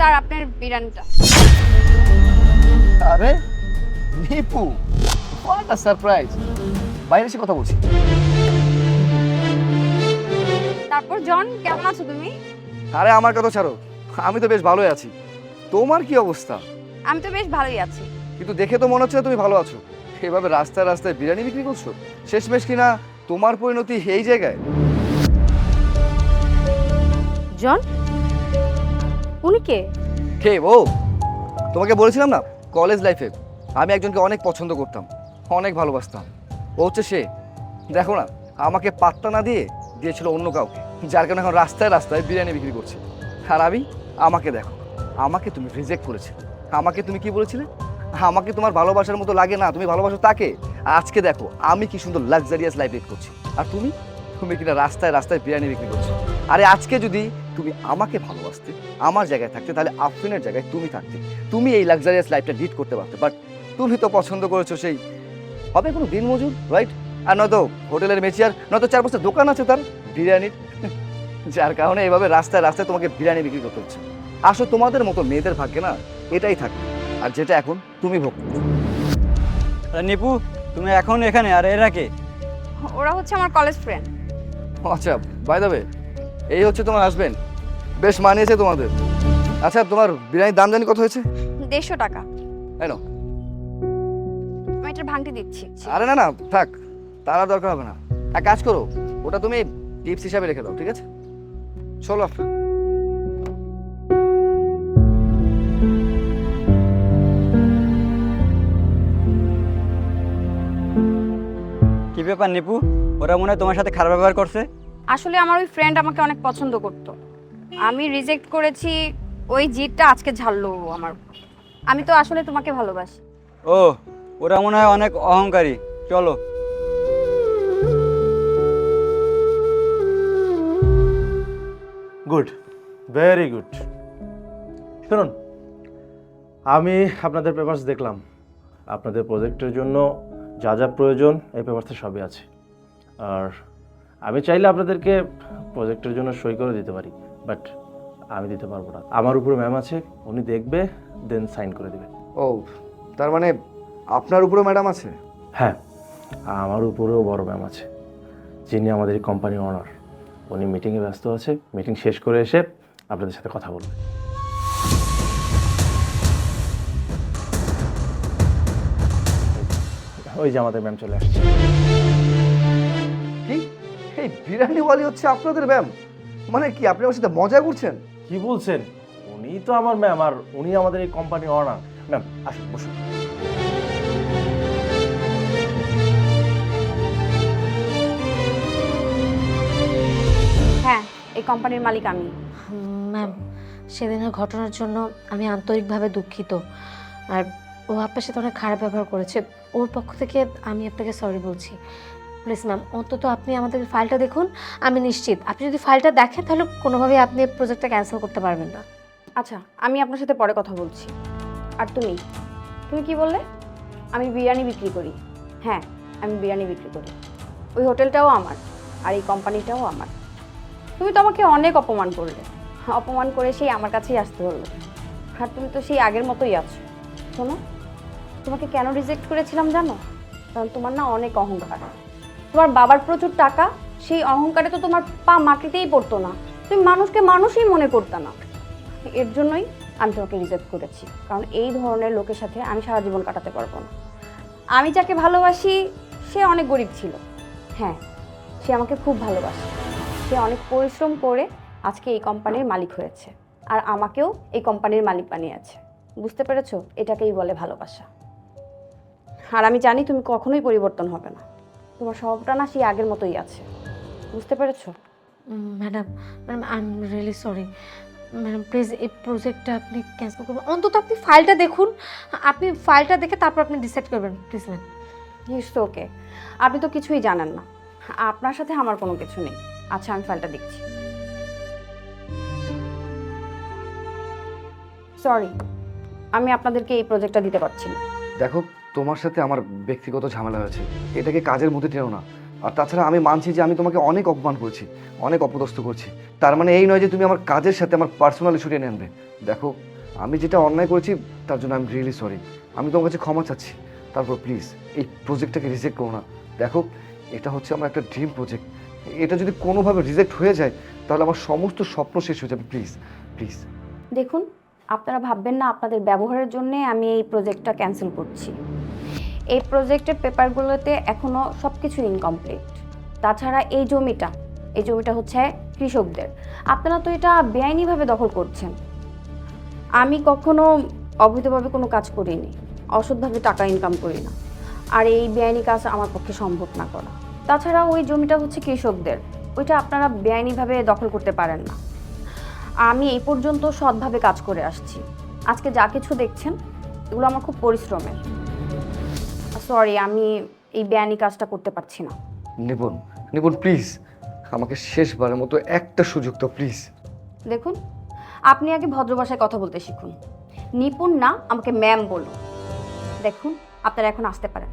Sir আপনার বিরিয়ানিটা। আরে নিপু হোয়াট আ সারপ্রাইজ বাইরে এসে কথা বলছি। তারপর জন কেমন আছো তুমি? আরে আমার কথা ছাড়ো আমি তো বেশ ভালোই আছি। তোমার কি অবস্থা? আমি তো বেশ ভালোই আছি। কিন্তু দেখে তো মনে হচ্ছে না তুমি ভালো আছো। এভাবে রাস্তায় রাস্তায় বিরিয়ানি বিক্রি করছ? শেষমেশ কিনা তোমার পরিণতি এই জায়গায়? জন উনি কে? কে, ও? তোমাকে বলেছিলাম না কলেজ লাইফে আমি একজনকে অনেক পছন্দ করতাম, অনেক ভালোবাসতাম। ও হচ্ছে সে। দেখো না, আমাকে পাত্তা না দিয়ে দিয়েছিল অন্য কাউকে, যার কারণে এখন রাস্তায় রাস্তায় বিরিয়ানি বিক্রি করছে। আর আমি, আমাকে দেখো, আমাকে তুমি রিজেক্ট করেছিলে। আমাকে তুমি কি বলেছিলে? আমাকে তোমার ভালোবাসার মতো লাগে না, তুমি ভালোবাসো তাকে? আজকে দেখো, আমি কি সুন্দর লাক্সারিয়াস লাইফ করছি। আর তুমি তুমি কিনা রাস্তায় রাস্তায় বিরিয়ানি বিক্রি করছ। আরে আজকে যদি তুমি আমাকে ভালোবাসতে আমার জায়গায় থাকতে তাহলে আফরিনের জায়গায় তুমি থাকতে। তুমি এই লাক্সারিয়াস লাইফটা লিড করতে পারতে বাট তুমি তো পছন্দ করেছ সেই হবে কোনো দিন মজুর রাইট আর নয়তো হোটেলের মেচিয়ার নয়তো চার পাঁচটা দোকান আছে তার বিরিয়ানির যার কারণে এভাবে রাস্তায় রাস্তায় তোমাকে বিরিয়ানি বিক্রি করতে হচ্ছে। আসলে তোমাদের মতো মেয়েদের ভাগ্যে না এটাই থাকে আর যেটা এখন তুমি ভোগ নিপু তুমি এখন এখানে আর এরা কে? ওরা হচ্ছে আমার কলেজ ফ্রেন্ড আচ্ছা বাই দেবে এই হচ্ছে তোমার হাজবেন্ড বেশ মানিয়েছে তোমাদের। আচ্ছা তোমার বিরিয়ানির দাম জানি কত হয়েছে? দেড়শো টাকা। তাই না আমি এটার ভাঙটি দিচ্ছি। আরে না না থাক। তার আর দরকার হবে না। এক কাজ করো ওটা তুমি টিপস হিসাবে রেখে দাও ঠিক আছে? চলো। কি ব্যাপার নিপু? ওরা মনে হয় তোমার সাথে খারাপ ব্যবহার করছে। আসলে আমার ওই ফ্রেন্ড আমাকে অনেক পছন্দ করত। আমি রিজেক্ট করেছি ওই জিতটা আজকে ঝাড়লো আমার আমি তো আসলে তোমাকে ভালোবাসি। ও ওরা মনে হয় অনেক অহংকারী। চলো। গুড ভেরি গুড শুনুন আমি আপনাদের পেপারস দেখলাম। আপনাদের প্রজেক্টের জন্য যা যা প্রয়োজন এই পেপারসে সবই আছে। আর আমি চাইলে আপনাদেরকে প্রজেক্টের জন্য সই করে দিতে পারি বাট আমি দিতে পারব না। আমার উপরে ম্যাম আছে উনি দেখবে দেন সাইন করে দেবে। ও তার মানে আপনার উপরেও ম্যাডাম আছে? হ্যাঁ আমার উপরেও বড় ম্যাম আছে যিনি আমাদের এই কোম্পানির অনার উনি মিটিংয়ে ব্যস্ত আছে মিটিং শেষ করে এসে আপনাদের সাথে কথা বলবে। ওই যে আমাদের ম্যাম চলে আসছে। কি? এই বিরিয়ানিওয়ালি হচ্ছে আপনাদের ম্যাম। মানে কি আপনি আমার সাথে মজা করছেন? কি বলছেন? উনি তো আমার ম্যাম আর উনি আমাদের এই কোম্পানির অনার ম্যাম আসুন বসুন। হ্যাঁ এই কোম্পানির মালিক আমি। ম্যাম সেদিনের ঘটনার জন্য আমি আন্তরিকভাবে দুঃখিত। আর ও আপনার সাথে অনেক খারাপ ব্যবহার করেছে। ওর পক্ষ থেকে আমি আপনাকে সরি বলছি। প্লিজ ম্যাম অন্তত আপনি আমাদের ফাইলটা দেখুন। আমি নিশ্চিত, আপনি যদি ফাইলটা দেখেন, তাহলে কোনোভাবেই আপনি প্রজেক্টটা ক্যান্সেল করতে পারবেন না। আচ্ছা আমি আপনার সাথে পরে কথা বলছি। আর তুমি? তুমি কি বললে? আমি বিরিয়ানি বিক্রি করি। হ্যাঁ আমি বিরিয়ানি বিক্রি করি। ওই হোটেলটাও আমার, আর এই কোম্পানিটাও আমার। তুমি তো আমাকে অনেক অপমান করলে। অপমান করে সেই আমার কাছেই আসতে হলো। আর তুমি তো সেই আগের মতোই আছো। শোনো, তোমাকে কেন রিজেক্ট করেছিলাম জানো? কারণ তোমার না অনেক অহংকার। তোমার বাবার প্রচুর টাকা, সেই অহংকারে তো তোমার পা মাটিতেই পড়তো না। তুমি মানুষকে মানুষই মনে করতে না। এর জন্যই আমি তোমাকে রিজেক্ট করেছি। কারণ এই ধরনের লোকের সাথে আমি সারা জীবন কাটাতে পারব না। আমি যাকে ভালোবাসি, সে অনেক গরিব ছিল। হ্যাঁ সে আমাকে খুব ভালোবাসে। সে অনেক পরিশ্রম করে আজকে এই কোম্পানির মালিক হয়েছে। আর আমাকেও এই কোম্পানির মালিক বানিয়েছে। বুঝতে পেরেছ? এটাকেই বলে ভালোবাসা। আর আমি জানি তুমি কখনোই পরিবর্তন হবে না। তোমার স্বভাবটা না সেই আগের মতোই আছে। বুঝতে পেরেছ? Madam madam I am really sorry madam please এই প্রজেক্টটা আপনি ক্যান্সেল করবেন। অন্তত আপনি ফাইলটা দেখুন। আপনি ফাইলটা দেখে তারপর আপনি ডিসাইড করবেন প্লিজ ম্যাম ইটস ওকে আপনি তো কিছুই জানেন না। আপনার সাথে আমার কোনো কিছু নেই। আচ্ছা আমি ফাইলটা দেখছি। সরি আমি আপনাদেরকে এই প্রজেক্টটা দিতে পারছি না। দেখো তোমার সাথে আমার ব্যক্তিগত ঝামেলা হয়েছে। এটাকে কাজের মধ্যে টেনো না। আর তাছাড়া আমি মানছি যে আমি তোমাকে অনেক অপমান করেছি, অনেক অপদস্থ করছি। তার মানে এই নয় যে তুমি আমার কাজের সাথে আমার পার্সোনাল ইস্যু টেনে আনবে। দেখো, আমি যেটা অন্যায় করেছি, তার জন্য আমি রিয়েলি সরি আমি তোমার কাছে ক্ষমা চাচ্ছি। তারপর প্লিজ এই প্রজেক্টটাকে রিজেক্ট করো না। দেখো, এটা হচ্ছে আমার একটা ড্রিম প্রজেক্ট এটা যদি কোনোভাবে রিজেক্ট হয়ে যায়, তাহলে আমার সমস্ত স্বপ্ন শেষ হয়ে যাবে প্লিজ প্লিজ দেখুন, আপনারা ভাববেন না, আপনাদের ব্যবহারের জন্য আমি এই প্রজেক্টটা ক্যান্সেল করছি। এই প্রজেক্টের পেপারগুলোতে এখনও সব কিছু ইনকমপ্লিট তাছাড়া এই জমিটা এই জমিটা হচ্ছে কৃষকদের। আপনারা তো এটা বেআইনিভাবে দখল করছেন। আমি কখনো অবৈধভাবে কোনো কাজ করিনি, অসৎভাবে টাকা ইনকাম করি না। আর এই বেআইনি কাজ আমার পক্ষে সম্ভব না করা। তাছাড়া ওই জমিটা হচ্ছে কৃষকদের, ওইটা আপনারা বেআইনিভাবে দখল করতে পারেন না। আমি এই পর্যন্ত সৎভাবে কাজ করে আসছি। আজকে যা কিছু দেখছেন, এগুলো আমার খুব পরিশ্রমের। সরি আমি এই বেআইনি কাজটা করতে পারছি না। নিপুণ নিপুণ প্লিজ আমাকে শেষবারের মতো একটা সুযোগ তো প্লিজ দেখুন আপনি আগে ভদ্র ভাষায় কথা বলতে শিখুন। নিপুণ না আমাকে ম্যাম বলুন। দেখুন আপনারা এখন আসতে পারেন।